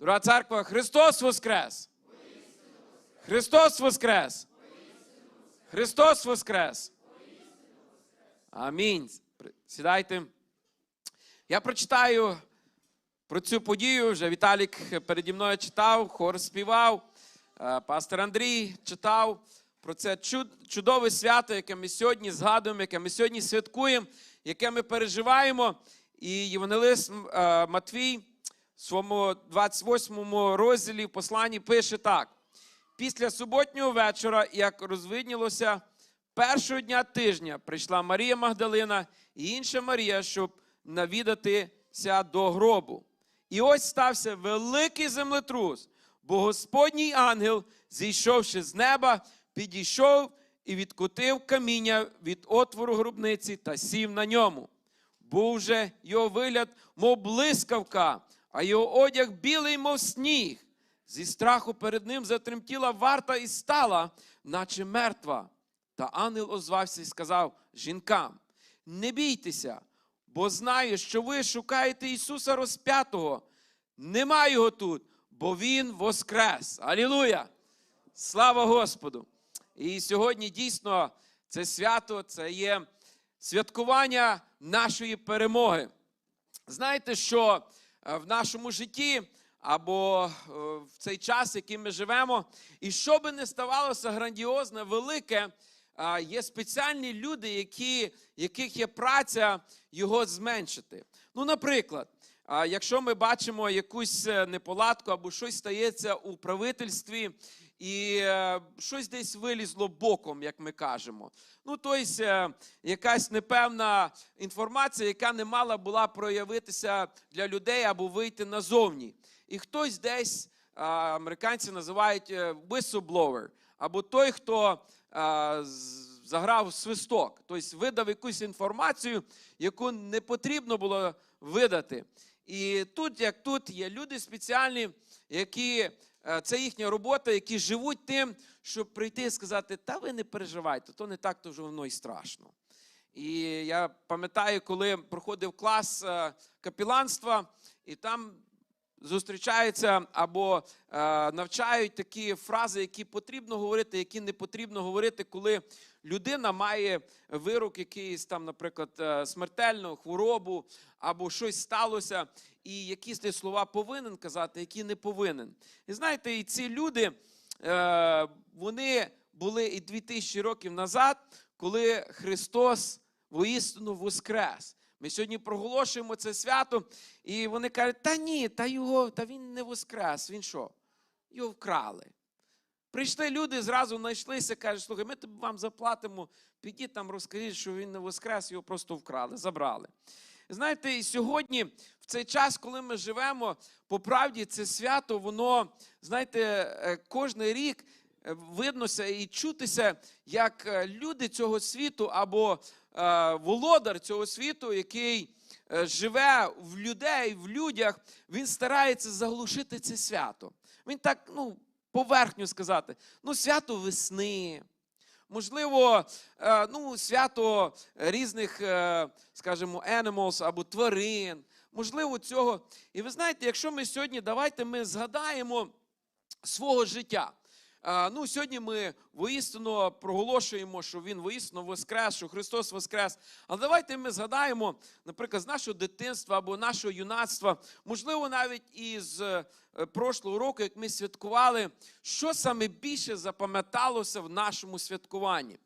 Дорога церква, Христос Воскрес! Христос Воскрес! Христос Воскрес! Амінь. Сідайте. Я прочитаю про цю подію. Вже Віталік переді мною читав, хор співав, е, пастор Андрій читав про це чудове свято, яке ми сьогодні згадуємо, яке ми сьогодні святкуємо, яке ми переживаємо. І Євангелист е, Матвій своєму 28 розділі в посланні пише так: після суботнього вечора, як розвиднілося, першого дня тижня прийшла Марія Магдалина і інша Марія, щоб навідатися до гробу. І ось стався великий землетрус, бо Господній ангел, зійшовши з неба, підійшов і відкотив каміння від отвору гробниці та сів на ньому. Був же його вигляд, мов блискавка, а його одяг білий, мов сніг. Зі страху перед ним затремтіла варта і стала, наче мертва. Та ангел озвався і сказав жінкам: не бійтеся, бо знаю, що ви шукаєте Ісуса розп'ятого. Нема його тут, бо Він воскрес. Алілуя! Слава Господу! І сьогодні дійсно це свято, це є святкування нашої перемоги. Знаєте, що в нашому житті або е, в цей час, який ми живемо, і що би не ставалося грандіозне, велике, є спеціальні люди, які, яких є праця його зменшити. Ну, наприклад, якщо ми бачимо якусь е, неполадку або щось стається у правительстві, і е, щось десь вилізло боком, як ми кажемо. Ну, тобто, якась непевна інформація, яка не мала була проявитися для людей або вийти назовні. І хтось десь, американці називають е, whistleblower, або той, хто заграв свисток, тобто видав якусь інформацію, яку не потрібно було видати. І тут, як тут, є люди спеціальні, які це їхня робота, які живуть тим, щоб прийти і сказати: та ви не переживайте, то не так, то вже воно і страшно. І я пам'ятаю, коли проходив клас е, капіланства, і там зустрічаються або е, навчають такі фрази, які потрібно говорити, які не потрібно говорити, коли людина має вирок якийсь там, наприклад, е, смертельну хворобу або щось сталося, і якісь ти слова повинен казати, які не повинен. І знаєте, і ці люди, е, вони були і 2000 років назад, коли Христос воістину воскрес. Ми сьогодні проголошуємо це свято, і вони кажуть, та ні, та його, та він не воскрес. Він що? Його вкрали. Прийшли люди, зразу знайшлися, кажуть, слухай, ми вам заплатимо, підіть там, розкажіть, що він не воскрес, його просто вкрали, забрали. Знаєте, і сьогодні, в цей час, коли ми живемо, по правді це свято, воно, знаєте, е, кожен рік е, виднося і чутися, як е, люди цього світу або володар цього світу, який живе в людей, в людях, він старається заглушити це свято. Він так, ну, поверхню сказати, ну, свято весни. Можливо, е, ну, свято різних, е, скажімо, animals або тварин. Можливо, цього. І ви знаєте, якщо ми сьогодні, давайте ми згадаємо свого життя. Ну, сьогодні ми воістину проголошуємо, що Він воістину воскрес, що Христос воскрес. Але давайте ми згадаємо, наприклад, з нашого дитинства або нашого юнацтва, можливо, навіть із е, прошлого року, як ми святкували, що саме більше запам'яталося в нашому святкуванні.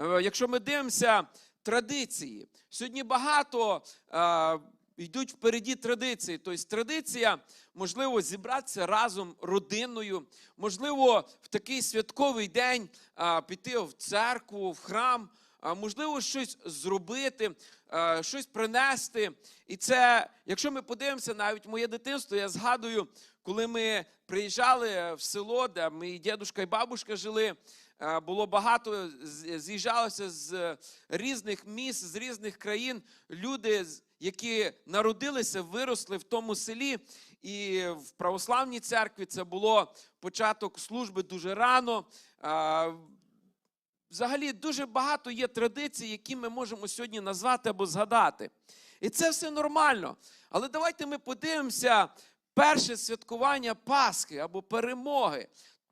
Е, Якщо ми дивимося традиції, сьогодні багато е, йдуть впереді традиції. Тобто традиція, можливо, зібратися разом родиною, можливо, в такий святковий день е, піти в церкву, в храм, а, можливо, щось зробити, е, щось принести. І це, якщо ми подивимося, навіть моє дитинство, я згадую, коли ми приїжджали в село, де мій дідушка і бабушка жили. Е, Було багато, з'їжджалося з різних міст, з різних країн люди, які народилися, виросли в тому селі. І в православній церкві це було початок служби дуже рано. Е, Взагалі дуже багато є традицій, які ми можемо сьогодні назвати або згадати. І це все нормально. Але давайте ми подивимося перше святкування Пасхи або перемоги,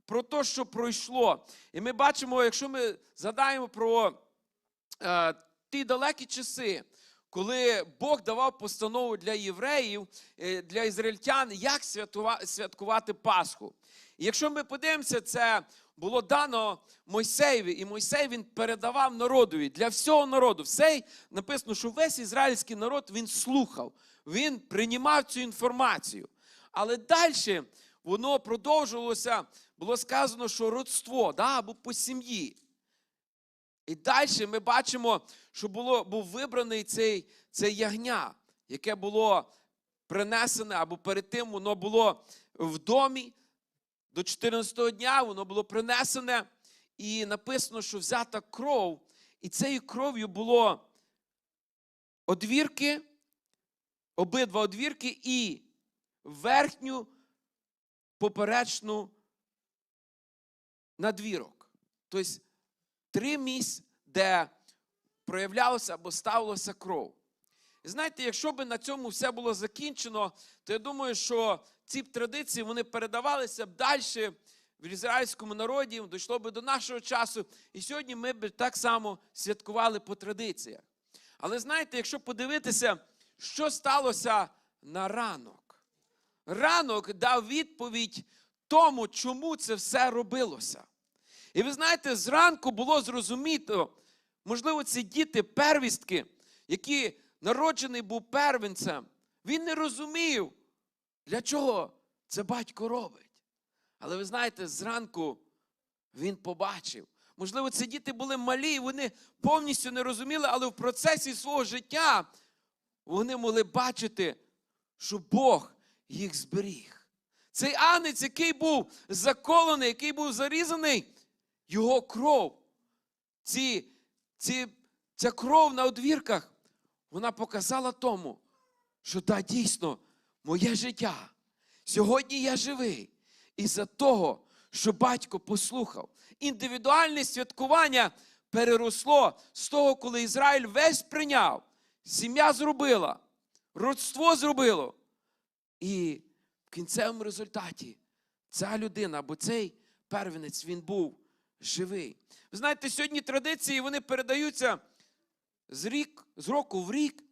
про те, що пройшло. І ми бачимо, якщо ми згадаємо про е, ті далекі часи, коли Бог давав постанову для євреїв, е, для ізраїльтян, як святкувати Пасху. І якщо ми подивимося, це було дано Мойсеєві, і Мойсей він передавав народові для всього народу. Все написано, що весь ізраїльський народ він слухав, він приймав цю інформацію. Але далі воно продовжувалося, було сказано, що родство, да, або по сім'ї. І далі ми бачимо, що було, був вибраний цей, це ягня, яке було принесене, або перед тим воно було в домі. До 14-го дня воно було принесене, і написано, що взята кров, і цією кров'ю було одвірки, обидва одвірки і верхню поперечну надвірок. Тобто три місць, де проявлялося або ставилося кров. І знаєте, якщо б на цьому все було закінчено, то я думаю, що ці б традиції вони передавалися б далі в ізраїльському народі, дійшло б до нашого часу. І сьогодні ми б так само святкували по традиціях. Але знаєте, якщо подивитися, що сталося на ранок, ранок дав відповідь тому, чому це все робилося. І ви знаєте, зранку було зрозуміто, можливо, ці діти, первістки, які народжений був первенцем, він не розумів, для чого це батько робить. Але ви знаєте, зранку він побачив. Можливо, ці діти були малі, і вони повністю не розуміли, але в процесі свого життя вони могли бачити, що Бог їх зберіг. Цей анець, який був заколений, який був зарізаний, його кров, ці, ці, ця кров на одвірках, вона показала тому, що да, дійсно, моє життя. Сьогодні я живий. Із-за того, що батько послухав. Індивідуальне святкування переросло з того, коли Ізраїль весь прийняв, сім'я зробила, родство зробило. І в кінцевому результаті ця людина або цей первенець він був живий. Ви знаєте, сьогодні традиції вони передаються з рік, з року в рік.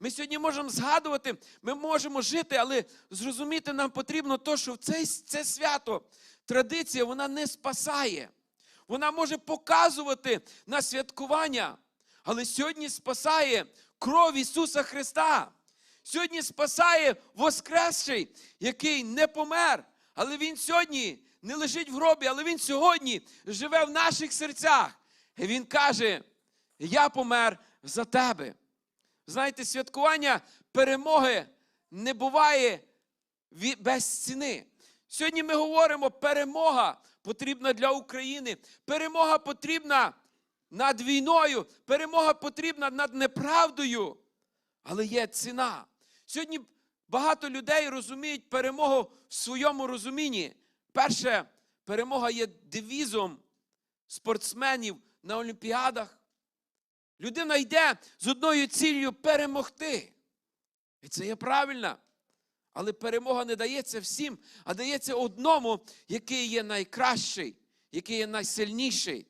Ми сьогодні можемо згадувати, ми можемо жити, але зрозуміти нам потрібно то, що це, це свято, традиція, вона не спасає. Вона може показувати на святкування, але сьогодні спасає кров Ісуса Христа. Сьогодні спасає Воскресший, який не помер, але Він сьогодні не лежить в гробі, але Він сьогодні живе в наших серцях. І Він каже: Я помер за тебе. Знаєте, святкування перемоги не буває без ціни. Сьогодні ми говоримо, перемога потрібна для України, перемога потрібна над війною, перемога потрібна над неправдою. Але є ціна. Сьогодні багато людей розуміють перемогу в своєму розумінні. Перше, перемога є девізом спортсменів на Олімпіадах. Людина йде з одною ціллю перемогти. І це є правильно. Але перемога не дається всім, а дається одному, який є найкращий, який є найсильніший.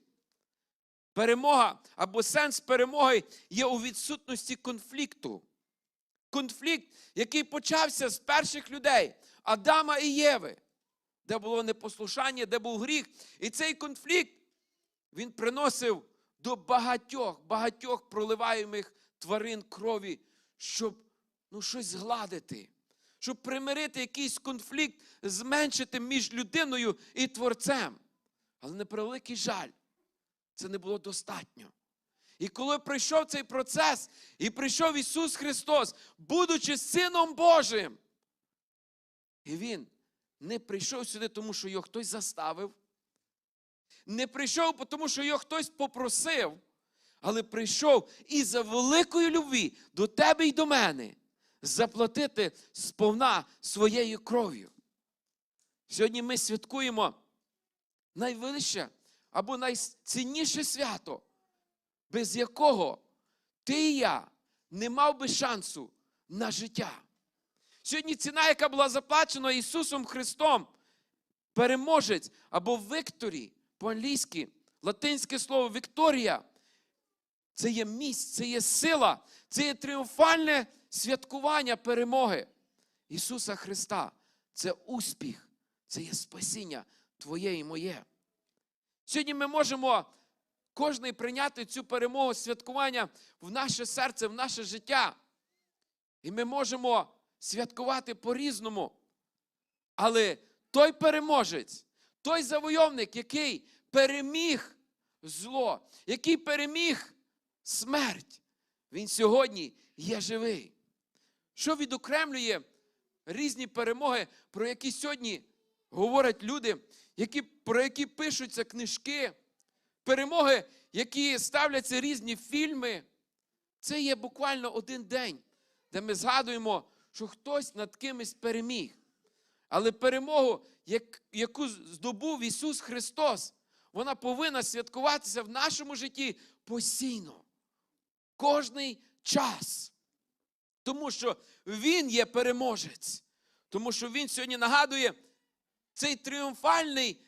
Перемога або сенс перемоги є у відсутності конфлікту. Конфлікт, який почався з перших людей Адама і Єви, де було непослушання, де був гріх. І цей конфлікт він приносив до багатьох, багатьох проливаємих тварин крові, щоб ну, щось згладити, щоб примирити якийсь конфлікт, зменшити між людиною і творцем. Але на превеликий жаль, це не було достатньо. І коли прийшов цей процес, і прийшов Ісус Христос, будучи Сином Божим, і Він не прийшов сюди, тому що його хтось заставив, не прийшов, тому що його хтось попросив, але прийшов і за великої любві до тебе і до мене заплатити сповна своєю кров'ю. Сьогодні ми святкуємо найвище або найцінніше свято, без якого ти і я не мав би шансу на життя. Сьогодні ціна, яка була заплачена Ісусом Христом, переможець або вікторі по-англійськи, латинське слово Вікторія. Це є місць, це є сила, це є тріумфальне святкування перемоги Ісуса Христа. Це успіх, це є спасіння Твоє і моє. Сьогодні ми можемо кожний прийняти цю перемогу святкування в наше серце, в наше життя. І ми можемо святкувати по-різному. Але той переможець, той завойовник, який переміг зло, який переміг смерть, він сьогодні є живий. Що відокремлює різні перемоги, про які сьогодні говорять люди, які, про які пишуться книжки, перемоги, які ставляться різні фільми. Це є буквально один день, де ми згадуємо, що хтось над кимось переміг. Але перемогу, яку здобув Ісус Христос, вона повинна святкуватися в нашому житті постійно, кожний час. Тому що Він є переможець. Тому що Він сьогодні нагадує цей тріумфальний,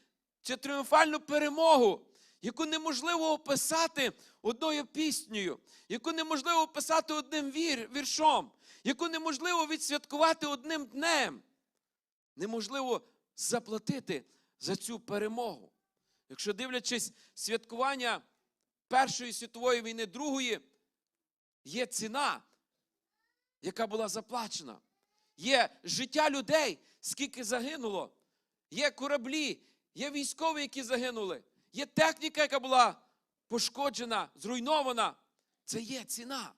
цю тріумфальну перемогу, яку неможливо описати одною піснею, яку неможливо описати одним вір, віршом, яку неможливо відсвяткувати одним днем. Неможливо заплатити за цю перемогу. Якщо дивлячись святкування Першої світової війни, Другої, є ціна, яка була заплачена. Є життя людей, скільки загинуло. Є кораблі, є військові, які загинули. Є техніка, яка була пошкоджена, зруйнована. Це є ціна.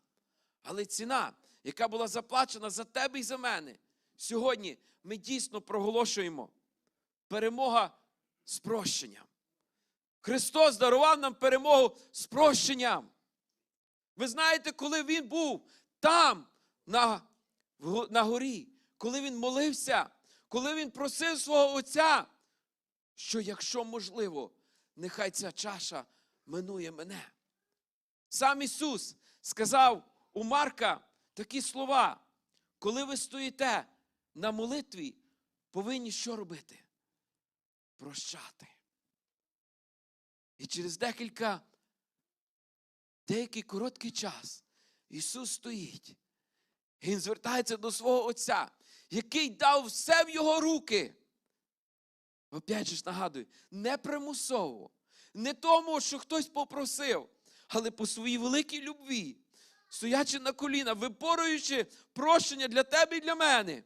Але ціна, яка була заплачена за тебе і за мене, сьогодні ми дійсно проголошуємо перемога з прощенням. Христос дарував нам перемогу з прощенням. Ви знаєте, коли Він був там, на, на горі, коли Він молився, коли Він просив свого Отця, що якщо можливо, нехай ця чаша минує мене. Сам Ісус сказав у Марка такі слова, коли ви стоїте на молитві, повинні що робити? Прощати. І через декілька, деякий короткий час Ісус стоїть. Він звертається до свого Отця, який дав все в його руки. Опять же ж нагадую, не примусово, не тому, що хтось попросив, але по своїй великій любві, стоячи на коліна, випоруючи прощення для тебе і для мене.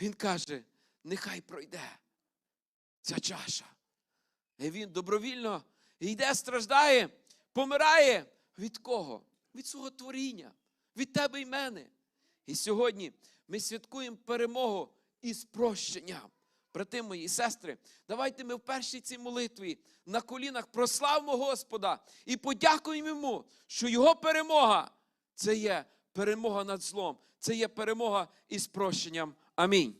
Він каже: нехай пройде ця чаша. І він добровільно йде, страждає, помирає. Від кого? Від свого творіння, від тебе і мене. І сьогодні ми святкуємо перемогу із прощенням. Брати мої сестри, давайте ми в першій цій молитві на колінах прославимо Господа і подякуємо йому, що Його перемога це є перемога над злом, це є перемога із прощенням. Амінь.